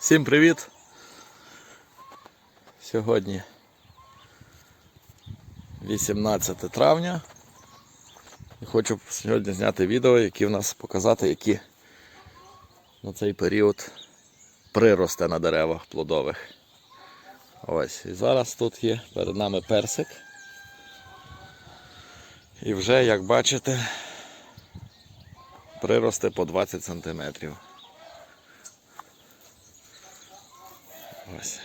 Всім привіт! Сьогодні 18 травня. І хочу сьогодні зняти відео, які в нас показати, які на цей період прирости на деревах плодових. Ось. І зараз тут є перед нами персик. І вже, як бачите, прирости по 20 сантиметрів. Ось.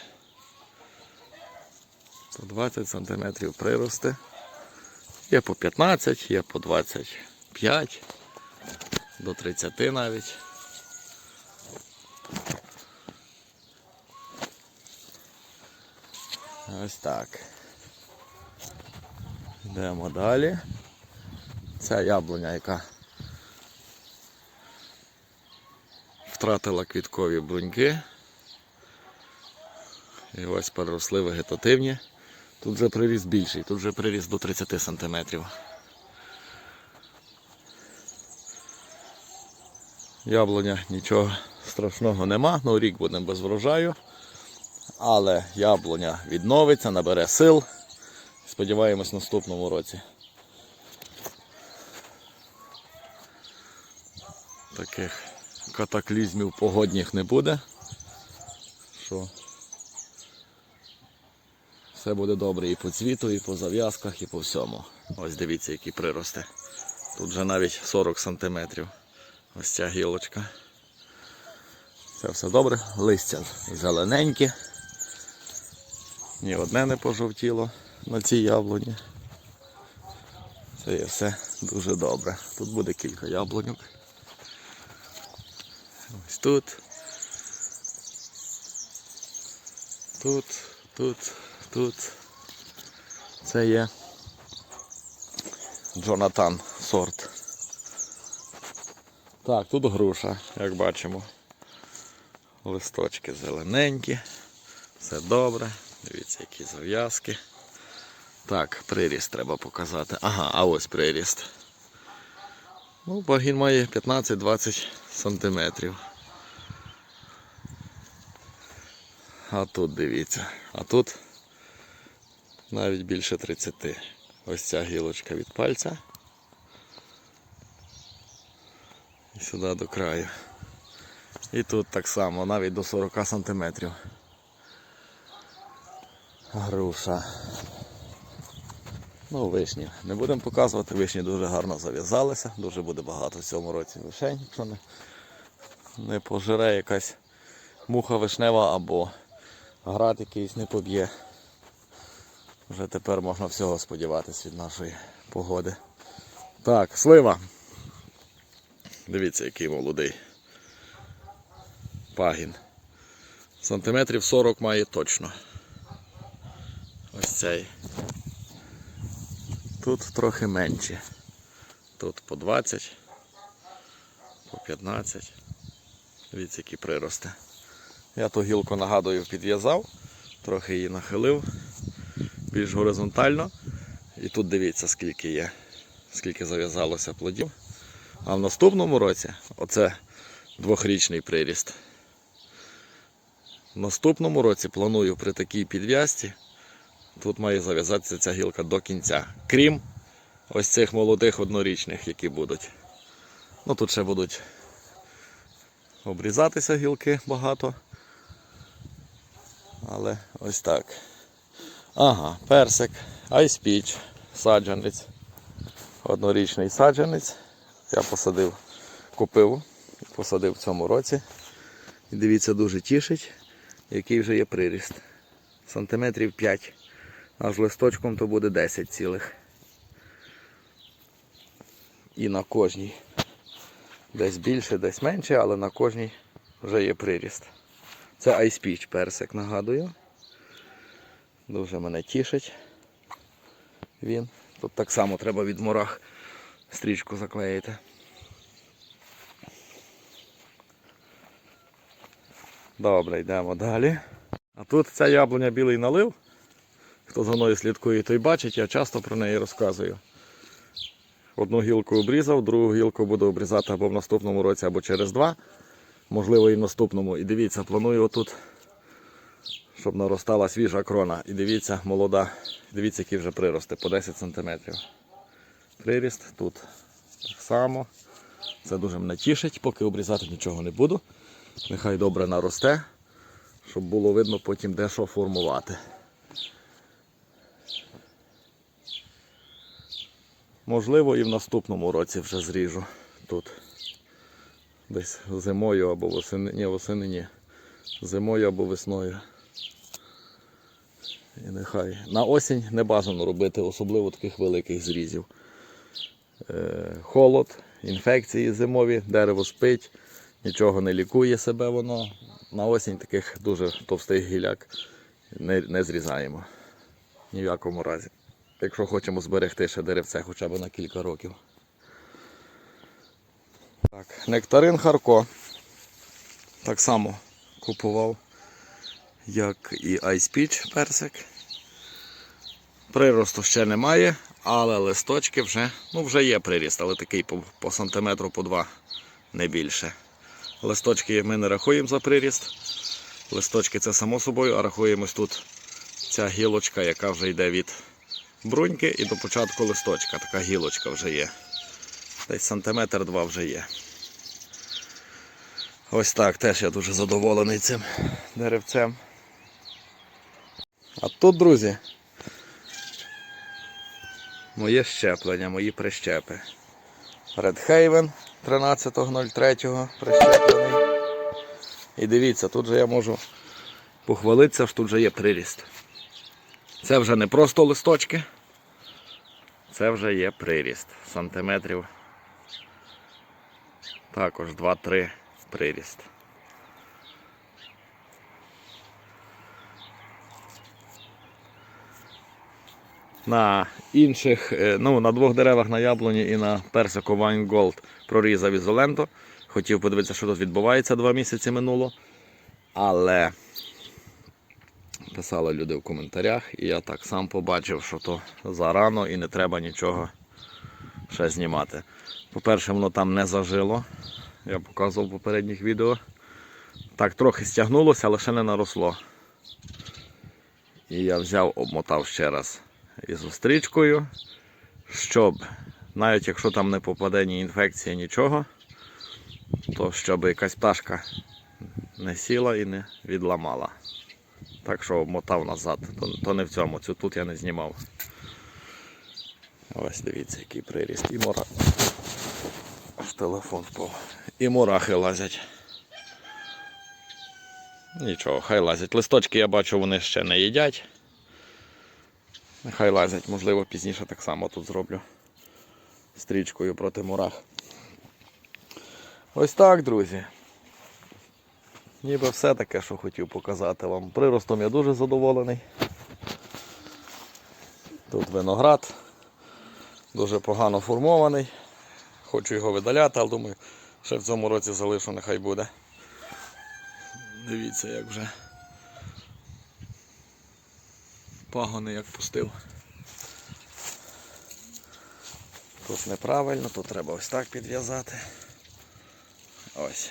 По 20 сантиметрів прирости. Є по 15, є по 25, до 30 навіть. Ось так. Йдемо далі. Ця яблуня, яка втратила квіткові бруньки. І ось переросли вегетативні. Тут вже приріст більший, тут вже приріст до 30 см. Яблуня нічого страшного нема, ну рік будемо без врожаю. Але яблуня відновиться, набере сил. Сподіваємось в наступному році. Таких катаклізмів погодних не буде. Що все буде добре і по цвіту, і по зав'язках, і по всьому. Ось дивіться, які прирости. Тут вже навіть 40 сантиметрів. Ось ця гілочка. Це все добре. Листя зелененькі. Ні одне не пожовтіло на цій яблуні. Це є все дуже добре. Тут буде кілька яблуньок. Ось тут. Тут, тут, тут. Це є Джонатан сорт. Так, тут груша, як бачимо. Листочки зелененькі. Все добре. Дивіться, які зав'язки. Так, приріст треба показати. Ага, а ось приріст. Ну, багін має 15-20 сантиметрів. А тут дивіться. А тут навіть більше 30. Ось ця гілочка від пальця. І сюди до краю. І тут так само, навіть до 40 сантиметрів. Груша. Ну, вишні. Не будемо показувати, вишні дуже гарно зав'язалися, дуже буде багато в цьому році вишень, якщо не, не пожере якась муха вишнева або град якийсь не поб'є. Вже тепер можна всього сподіватися від нашої погоди. Так, слива. Дивіться, який молодий. Пагін. Сантиметрів 40 має точно. Ось цей. Тут трохи менші. Тут по 20, по 15. Дивіться, які прирости. Я ту гілку нагадую підв'язав, трохи її нахилив, більш горизонтально. І тут дивіться, скільки є, скільки зав'язалося плодів. А в наступному році оце двохрічний приріст. В наступному році планую при такій підв'язці. Тут має зав'язатися ця гілка до кінця. Крім ось цих молодих однорічних, які будуть. Ну тут ще будуть обрізатися гілки багато. Але ось так. Ага, персик, айспіч, саджанець. Однорічний саджанець. Я посадив, купив, посадив в цьому році. І дивіться, дуже тішить, який вже є приріст. Сантиметрів 5. А з листочком то буде 10 цілих. І на кожній. Десь більше, десь менше, але на кожній вже є приріст. Це айспіч персик, нагадую. Дуже мене тішить він. Тут так само треба від мурах стрічку заклеїти. Добре, йдемо далі. А тут ця яблуня білий налив. Хто за мною слідкує, той бачить, я часто про неї розказую. Одну гілку обрізав, другу гілку буду обрізати або в наступному році, або через два. Можливо, і в наступному. І дивіться, планую отут, щоб наростала свіжа крона. І дивіться, молода. Дивіться, які вже прирости по 10 см. Приріст тут так само. Це дуже мене тішить, поки обрізати нічого не буду. Нехай добре наросте, щоб було видно потім де що формувати. Можливо, і в наступному році вже зріжу тут. Десь зимою або восени. Ні, восени ні. Зимою або весною. І нехай. На осінь не бажано робити, особливо таких великих зрізів. Е, холод, інфекції зимові, дерево спить, нічого не лікує себе воно. На осінь таких дуже товстих гіляк не, не зрізаємо. Ні в якому разі. Якщо хочемо зберегти ще деревце хоча б на кілька років. Так, нектарин Харко. Так само купував, як і Ice Peach персик. Приросту ще немає, але листочки вже, ну вже є приріст, але такий по, по сантиметру по два, не більше. Листочки ми не рахуємо за приріст. Листочки це само собою, а рахуємо ось тут ця гілочка, яка вже йде від бруньки і до початку листочка. Така гілочка вже є. Десь сантиметр два вже є. Ось так теж я дуже задоволений цим деревцем. А тут, друзі, моє щеплення, мої прищепи. Редхейвен 13.03 прищеплений. І дивіться, тут же я можу похвалитися, що тут вже є приріст. Це вже не просто листочки, це вже є приріст. Сантиметрів також 2-3 приріст. На інших, е, ну, на двох деревах на яблуні і на персику Wine Gold прорізав ізоленту. Хотів подивитися, що тут відбувається, два місяці минуло. Але писали люди в коментарях, і я так сам побачив, що то зарано і не треба нічого ще знімати. По-перше, воно там не зажило. Я показував в попередніх відео. Так трохи стягнулося, але ще не наросло. І я взяв, обмотав ще раз із стрічкою, щоб, навіть якщо там не попаде ні інфекція, нічого, то щоб якась пташка не сіла і не відламала. Так що обмотав назад, то, то не в цьому, цю тут я не знімав. Ось дивіться, який приріст. І мора. Телефон впав. І мурахи лазять. Нічого, хай лазять. Листочки я бачу, вони ще не їдять. Нехай лазять, можливо, пізніше так само тут зроблю стрічкою проти мурах. Ось так, друзі. Ніби все таке, що хотів показати вам. Приростом я дуже задоволений. Тут виноград дуже погано формований. Хочу його видаляти, але думаю, ще в цьому році залишу, нехай буде. Дивіться, як вже пагони як пустив. Тут неправильно, тут треба ось так підв'язати. Ось.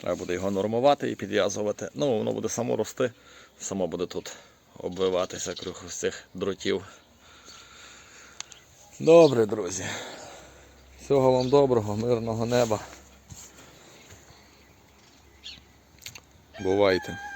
Треба буде його нормувати і підв'язувати. Ну, воно буде само рости, само буде тут обвиватися круг ось цих дротів. Добре, друзі. Всього вам доброго, мирного неба. Бувайте.